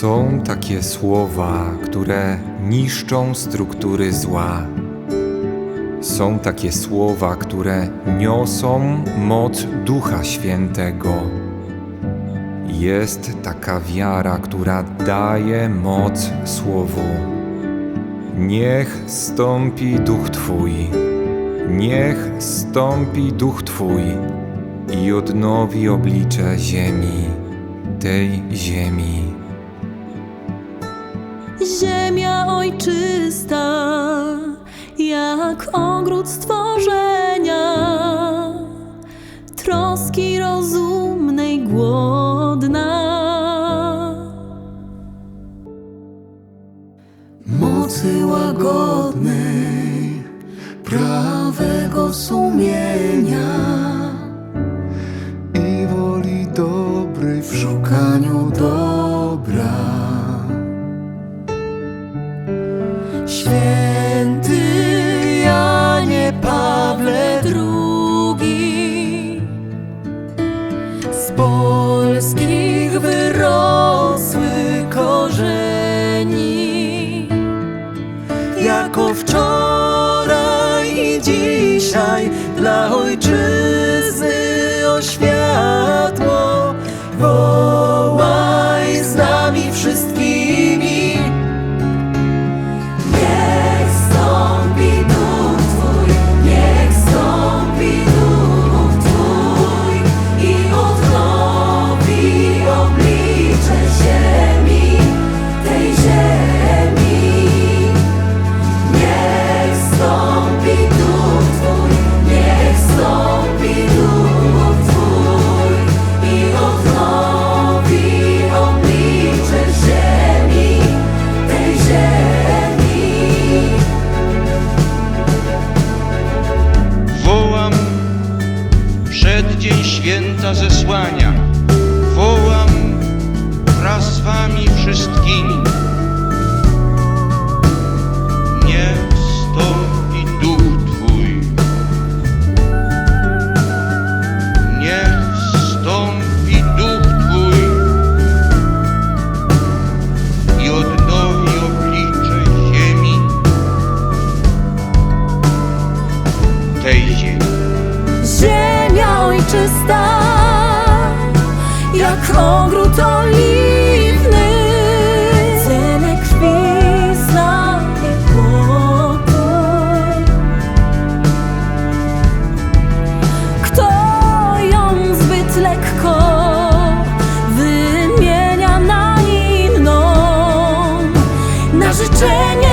Są takie słowa, które niszczą struktury zła. Są takie słowa, które niosą moc Ducha Świętego. Jest taka wiara, która daje moc Słowu. Niech stąpi Duch Twój, niech stąpi Duch Twój i odnowi oblicze ziemi, tej ziemi. Ziemia ojczysta, jak ogród stworzenia, troski rozumnej głodna. mocy łagodnej, prawego Święty Janie Pawle II z polskich wyrosły korzeni jako wczoraj i dzisiaj dla ojczyzny. ogród oliwny. Cenę krwi Kto ją zbyt lekko wymienia na inną? Na życzenie